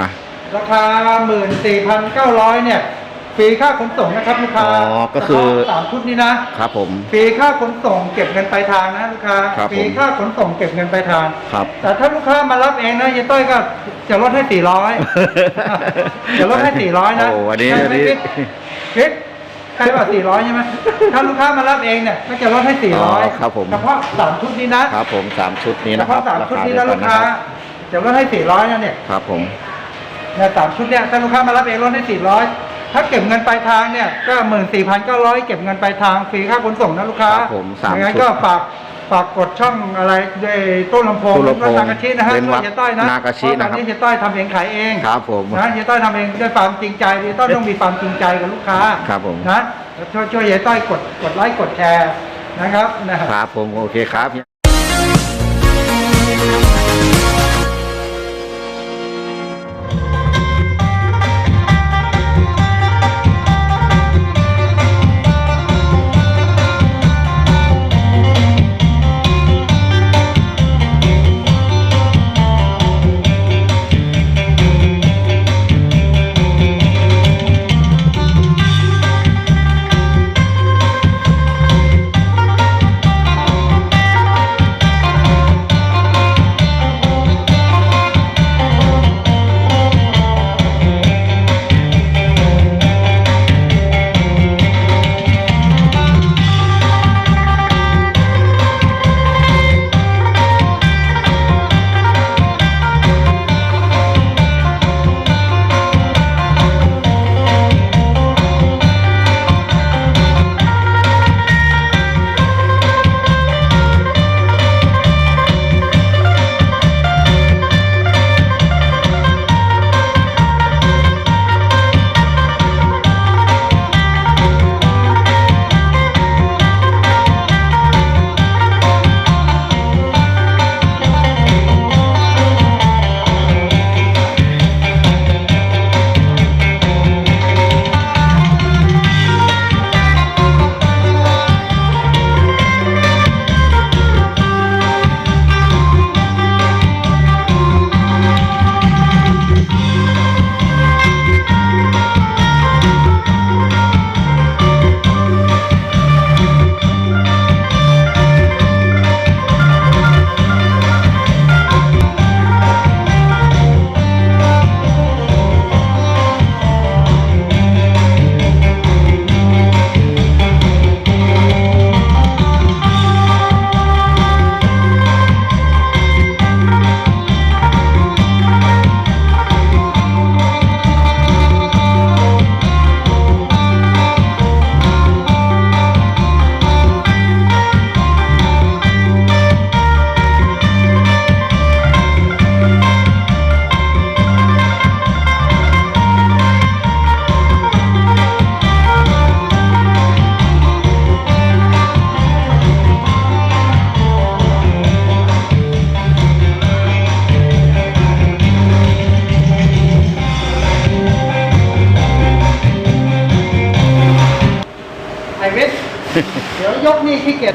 อะราคา14,900เนี่ยฟรีค่าขนส่งนะครับลูกค้าอ๋อก็คือเฉพาะสามชุดนี้นะครับผมฟรีค่าขนส่งเก็บเงินปลายทางนะลูกค้าครับฟรีผมค่าขนส่งเก็บเงินปลายทางครับแต่ถ้าลูกค้ามารับเองนะเยต้อยก็จะลดให้400จะลดให้400นะโอ้วันนี้ใช่วันไหมนี้พี่คริสใช่ป่ะ400ใช่ไหมถ้าลูกค้ามารับเองเนี่ยก็จะลดให้อ๋อ400ครับผมเฉพาะสามชุดนี้นะครับผมสามชุดนี้เฉนะครัพาะบสามราชุดคานี้เดียวนะกัลูนกนะค้าครับจะลดให้400นะเนี่ยครับผม เนี่ยสามชุดเนี่ยถ้าลูกค้ามารับเองลดให้400ถ้าเก็บเงินปลายทางเนี่ยก็14,900เก็บเงินปลายทางฟรีค่าขนส่งนะลูกค้าครับผมสามอย่างนั้นชุดก็ฝากฝากกดช่องอะไรด้วยต้นลำโพงต้นลำโพงรถนากาชินะฮะเว้นวรรคเฮียต้อยนะนากาชินะครับ เพาตอนนี้เฮียต้อยทำเองขายเองครับผม นะเฮียต้อยทำเองด้วยความจริงใจเฮียต้อยต้องมีความจริงใจกับลูกค้าครับผม นะช่วยช่วยเฮียต้อยกดกดไลค์กดแชร์นะครับนะ ครับครับผมโอเคครับ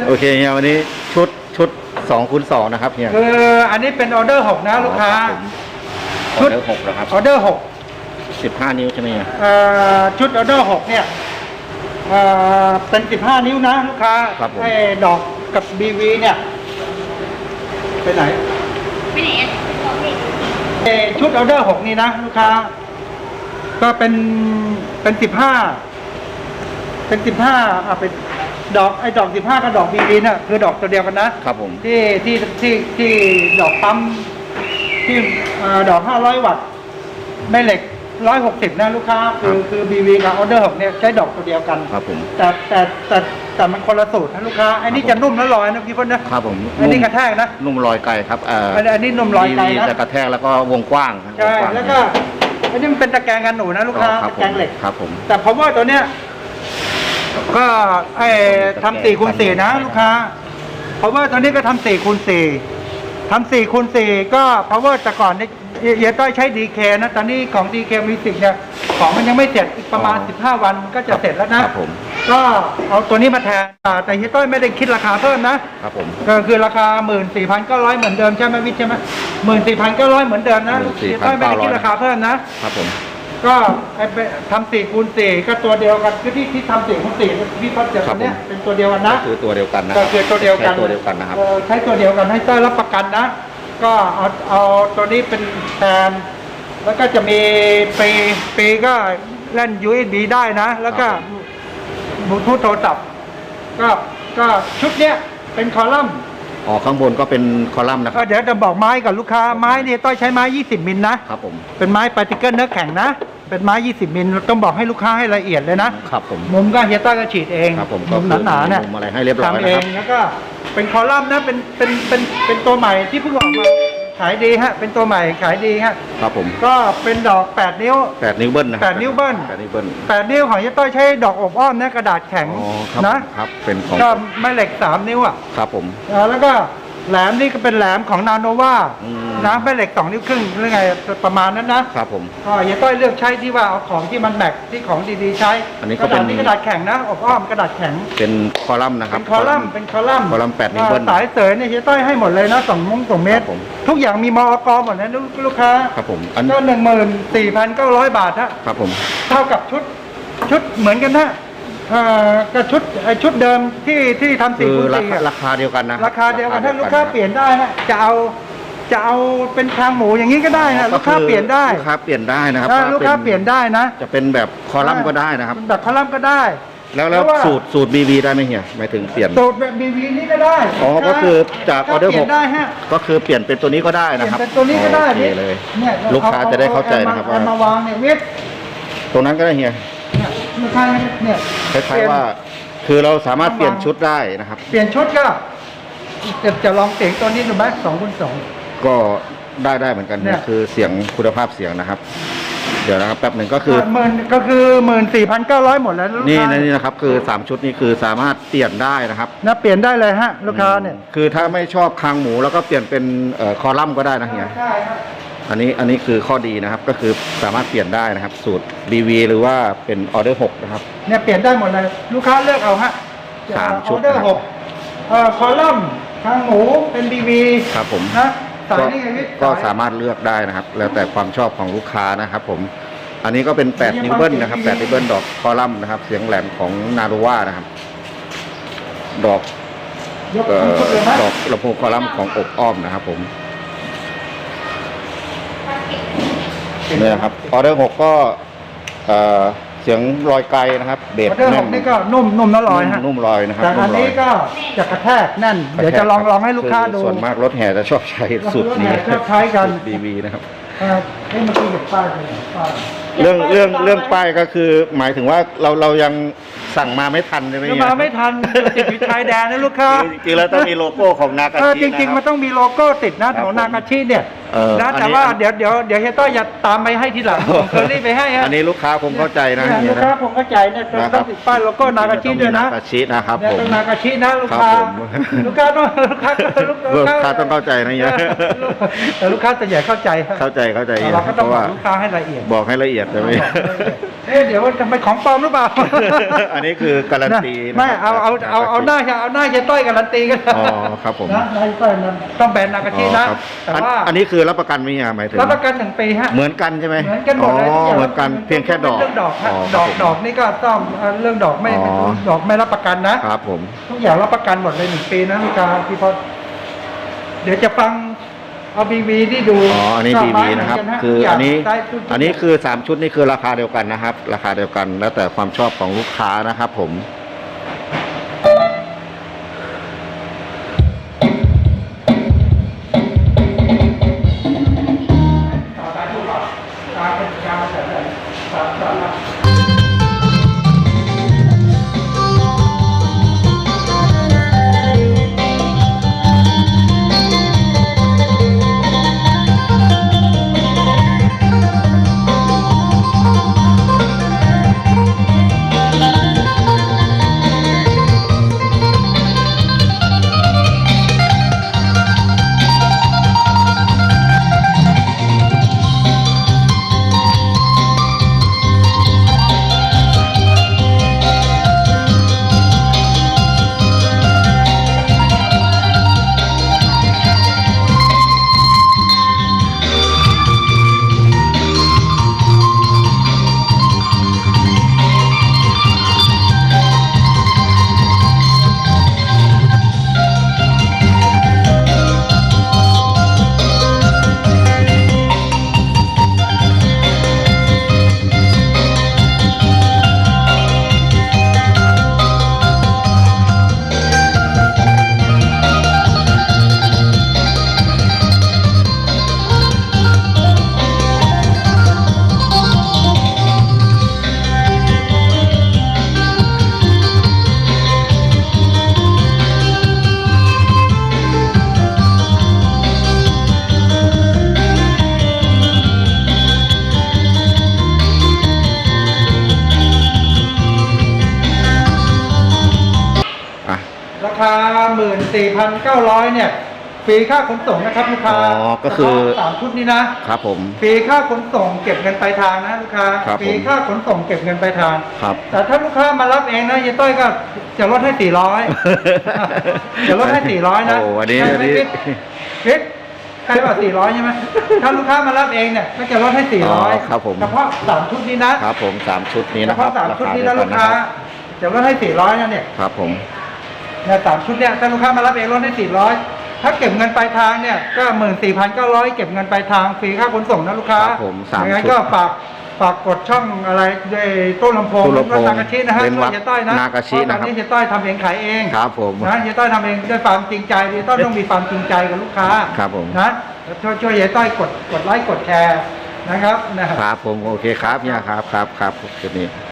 โอเคเฮียวันนี้ชุดชุดสองคูณสองนะครับเฮียคืออันนี้เป็นออเดอร์หกนะลูกค้า ชุดเดอร์หกแล้วครับออเดอร์หกสิบห้านิ้วใช่ไหมเฮียเอ่อชุดออเดอร์หกเนี่ยเอ่อเป็นสิบห้านิ้วนะลูกค้าไอ้ดอกกับบีวีเนี่ยไปไหนไม่ไหนอะบอกดิไอ้ชุดออเดอร์หกนี่นะลูกค้า ก็เป็นเป็นสิบห้าเป็นสิบห้าอะเป็น ดอกไอ้ดอกสิบห้ากับดอกบีวีเนี่ยคือดอกตัวเดียวกันนะครับผม ที่ที่ที่ที่ดอกปั๊มที่เอ่อดอก500วัตต์แม่เหล็ก160นะลูกค้า คือคือบีวีกับออเดอร์6เนี่ยใช้ดอกตัวเดียวกัน ครับผม แต่แต่แต่แต่มันคนละสูตรนะลูกค้าไอ้นี่จะนุ่มแล้วลอยนะพี่เพ่นนะครับผมไอ้นี่กระแทกนะ นุ่มลอยไกลครับเอ่ออันนี้อันนี้นุ่มลอยไกลดีนะ จะกระแทกแล้วก็วงกว้างครับใช่งว้างแล้วก็อันนี้มันเป็นตะแกรงกันหนูนะลูกค้าอ๋อครับตะแกรงเหล็ก ครับผม แต่ผมว่าตัวเนี้ย ก็ไอ้ทำสี่คูณสี่นะลูกค้าเพราะว่าตอนนี้ก็ทำสี่คูณสี่ทำสี่คูณสี่ก็เพราะว่าแต่ก่อนเนี่ยเยเยต้อยใช้ดีเคนะ ตอนนี้ของดีเคมิสิกเนี่ยของมันยังไม่เสร็จอีกประมาณอ๋อสิบห้าวันก็จะเสร็จแล้วนะ ครับผมก็เอาตัวนี้มาแทนอ่าแต่เฮียต้อยไม่ได้คิดราคาเพิ่มนะครับผมก็คือราคา 14,900 เหมือนเดิมใช่ไหมวิทย์ใช่ไหม14,900 เหมือนเดิมนะ14,900เฮียต้อยไม่ได้คิดราคาเพิ่มนะครับผม ก็ไอ้ไปทำสี่คูณสี่ก็ตัวเดียวกันคือที่ที่ทำสี่คูณสี่พี่พัดเจอครัตับวเนี้ยผม เป็นตัวเดียวกันนะ ก็คือตัวเดียวกันนะก็คือตัวเดียวกันใช้ตัวเดียวกันนะครับ เออใช้ตัวเดียวกันให้ต้อยรับประกันนะ ก็เอาเอาตัวนี้เป็นแทน แล้วก็จะมีปีปีก็เล่น USB ได้นะ แล้วก็ครับผมบลูทูธโทรศัพท์ก็ก็ชุดเนี้ยเป็นคอลัมน์ อ๋อข้างบนก็เป็นคอลัมน์นะคเอรัอบเดี๋ยวจะบอกไม้กับลูกค้าไม้นี่ต้อยใช้ไม้ 20 มิลนะ ครับผมเป็นไม้ปาร์ติเกิลเนื้อแข็งนะ เป็นไม้ 20 มิลต้องบอกให้ลูกค้าให้ละเอียดเลยนะ ครับผม มุมก็เฮียต้อยก็ฉีดเองครับผมมุมก็คือหนาๆเนี่ยมุมอะไรให้เรียบร้อยทำเอนะครับงแล้วก็เป็นคอลัมน์นะเป็นเป็นเป็นเป็นตัวใหม่ที่เพิ่งออกมา ขายดีฮะ เป็นตัวใหม่ขายดีฮะ ครับผมก็เป็นดอก 8 นิ้วแปดนิ้วเบิ้ลนะครัแปดนิ้วเบิ้ลแปดนิ้วเบิ้ล 8 นิ้วของเฮียต้อยใช้ดอกอบอ้อมนะกระดาษแข็งอ๋อครับนะ ครับ เป็นของก็แม่เหล็ก 3 นิ้วอะ ครับผมอ่าแล้วก็ แหลมนี่ก็เป็นแหลมของนาโนวาอืม นะแม่เหล็ก2นิ้วครึ่งหรือไงประมาณนั้นนะครับผม ก็อย่าต้อยเลือกใช้ที่ว่าเอาของที่มันแม็กที่ของดีๆใช้อันนี้กก็ระดาษเป็นนี่กระดาษแข็งนะอบอ้อมกระดาษแข็ง เป็นคอลัมน์นะครัเป็บนคอลัมน์เป็นคอลัมน์คอลัมน์แปดนิ้วเบิ้ลสายเสยเนี่ยเฮียต้อยให้หมดเลยนะสองมุ้งสองเมตร ครับผม ทุกอย่างมีมอกหมดนะลูกลูกค้าครับผม อันก็หนึ่งหมื่นสี่พันเก้าร้อยบาทฮะครับผม เท่ากับชุดชุดเหมือนกันฮะเอ่อ กับชุดไอชุดเดิมที่ที่ทำสี่คือคูณราสี่คาอะราคาเดียวกันนะราคาเดียวกันถ้าลูกค้าเปลี่ยนได้ฮะจะเอาจะเอาเป็นคางหมูอย่างนี้ก็ได้นะลูกค้าเปลี่ยนได้ลูกค้าเปลี่ยนได้นะครับถ้าลูกค้าว่เปลี่ยนได้นะจะเป็นแบบคอลัมน์ก็ได้นะครับ แบบคอลัมน์ก็ได้ แล้วแล้วเพราะว่า สูตรสูตรบีบีได้ไหมเฮียหมายถึงเปลี่ยน สูตรแบบบีวีนี่ก็ได้อ๋อก็คือจากออเดอร์เปลี่ยนได้ฮะ ก็คือเปลี่ยนเป็นตัวนี้ก็ได้เปลี่นะยนครับเป็นตัวนี้ก็ได้โอเคเลย เนี่ยลูกค้าจะได้เข้าใจนะครับเอาว่า เอามาวางเนี่ยเวทตรงนั้นก็ได้เฮีย เนี่ยลูกค้าเนี่ยคล้ายๆว่า คือเราสามารถเปลี่ยนชุดได้นะครับ เปลี่ยนชุดก็จะจะลองเสียงตัวนี้ดูไหมสองคูณสองก็ได้ได้เหมือนกันเนี่ยคือเสียงคุณภาพเสียงนะครับ เดี๋ยวนะครับแป๊บหนึ่งก็คือหมื่นก็คือหมื่นสี่พันเก้าร้อยหมดแล้วลูกนี่ค้านะนี่นะครับ คือ3ชุดนี้คือสามารถเปลี่ยนได้นะครับนะเปลี่ยนได้เลยฮะลูกค้าเนี่ยคือถ้าไม่ชอบคางหมูแล้วก็เปลี่ยนเป็นเอ่อคอลัมน์ก็ได้นะเฮียใช่ครับ อันนี้อันนี้คือข้อดีนะครับก็คือสามารถเปลี่ยนได้นะครับ สูตร BV หรือว่าเป็นออเดอร์6นะครับ เนี่ยเปลี่ยนได้หมดเลย ลูกค้าเลือกเอาฮะสามชุดออเดอร์นะครับหกเอ่อคอลัมน์ทางหมูเป็นบีบีครับผมนะสายก็นี่ไงพี่ก็ยสามารถเลือกได้นะครับ แล้วแต่ความชอบของลูกค้านะครับผมอันนี้ก็เป็น 8 นิ้วเบิ้ลนะครับ 8 นิ้วเบิ้ลดอกคอลัมน์นะครับ เสียงแหลมของนาโรวานะครับ ดอกยกเอ่ทั้งชุดเลยอนะดอกลำโพงคอลัมน์ของอบอ้อมนะครับผม เนี่ยครับออเดอร์หกก็เอ่อเสียงลอยไกลนะครับเบอสอเดอร์หกนี่ก็นุ่มนุ่มนะลอยฮะนุ่มลอยนะครับแต่นุ่อัมนลอยนี้ก็จะกระแทกแน่น เดี๋ยวจะลองลองให้ลูกค้าดูอส่วนมากรถแห่จะชอบใช้สูตรนี้รถแห่ชอบใช้กันบีบีนะครับเอ่อเอ้ยเมื่อกี้เห็นป้ายเลยป้าย เรื่องเรื่องเรื่องป้ายก็คือหมายถึงว่าเราเรายังสั่งมาไม่ทันใช่ไหมเดี๋ยวเฮียมาไม่ทันติดอยู่ชายแดนนะลูกค้าจริงๆแล้วต้องมีโลโก้ของนากาเออชิจริงๆ มันต้องมีโลโก้ติดนะของนากาชิเนี่ย เออนะอันนี้แต่ว่าเดี๋ยวเดี๋ยวเดี๋ยวเฮียต้อยจะตามไปให้ทีหลังผมเคยรีบไปให้ฮะอันนี้ลูกค้าคงเข้าใจนะเนี่ยเฮีลูยกนะค้าผมเข้าใจเนี่ยต้องนะครับติดป้ายโลโก้นากาชิด้วยนะนากาชินะครับเนี่ยผม ต้องนากาชินะลูกครับค้าผมลูกค้าต้องลูกค้าลูกลูกค้าต้องเข้าใจนะเฮียแต่ลูกค้าส่วนใหญ่เข้าใจฮะเข้าใจเข้าใจเฮียเราก็เพต้องราะบอว่ากลูกค้าให้ละเอียด บอกให้ละเอียดใช่ไหม เอ๊ะเดี๋ยวทำไมของปลอมหรือเปล่าอันนี้คือการันตีไม่เอาเอาเอาเอาหน้าเอาหน้าเยต้อยการันตีกันอ๋อครับผม นะนายต้อยนั้นต้องแบนนากาชินะ อ๋อครับแต่อันว่าอันนี้คือรับประกันไหมเฮียหมายถึงรับประกันหนึ่งปีฮะเหมือนกันใช่ไหมเหมือนกันหมดเลยอ๋ทุอย่างเหมือนกันเพียงแค่ดอกเรื่องดอกฮะคดรัอกผมดอกนี่ก็ต้องเอ่อเรื่องดอกไม่อ๋อดอกไม่รับประกันนะครับผมทุกอย่างรับประกันหมดเลยหนึ่งปีนะลูกค้าพี่พอเดี๋ยวจะฟังเอาบีบีที่ดูอ๋ออันนี้ก็บีบีนะครับเหมืกัฮคือทุกย่าอังนนี้ได้ทุกอันนี้คือสามชุดนี่คือราคาเดียวกันนะครับ ราคาเดียวกันแล้วแต่ความชอบของลูกค้านะครับผม หมื่นสี่พันเก้าร้อยเนี่ยฟรีค่าขนส่งนะครับลูกค้าอ๋อก็คือ เฉพาะสามชุดนี้นะครับผม ฟรีค่าขนส่งเก็บเงินปลายทางนะลูกค้าครับฟรีค่าขนส่งเก็บเงินปลายทาง ครับ แต่ถ้าลูกค้ามารับเองนะเยต้อยก็จะลดให้สี่ร้อยจะลดให้สี่ร้อยนะโอ้วันนี้ใช่วันไหมนี้พิษพิษใช่ป่ะสี่ร้อยใช่ไหมถ้าลูกค้ามารับเองเนี่ยก็จะลดให้สี่อ๋ร้ออยครับผม เฉพาะสามชุดนี้นะครับผมสามชุดนี้เฉนะครับพาะสามชุดนี้เดีนะยวลูกค้านะครับจะลดให้สี่ร้อยนะเนี่ย ครับผม เนี่ยสามชุดเนี่ยถ้าลูกค้ามารับเองลดให้สี่ร้อยถ้าเก็บเงินปลายทางเนี่ยก็หมื่นสี่พันเก้าร้อยเก็บเงินปลายทางฟรีค่าขนส่งนะลูกค้าครับผมสามยังไงชุด ก็ฝากฝากกดช่องอะไรด้วยต้นลำโพงตู้ลำโพงนากาชินะฮะเว้นวรรคเฮียต้อยนะนากาชิเพราะตอนนะครับนี้เฮียต้อยทำเองขายเอง ครับผม นะเฮียต้อยทำเองด้วยความจริงใจเฮียต้อยต้องมีความจริงใจกับลูกค้าครับผม นะช่วยช่วยเฮียต้อยกดกดไลค์กดแชร์นะครับนะ ครับครับผมโอเคครับเนี่ยครับครับครับจุดนี้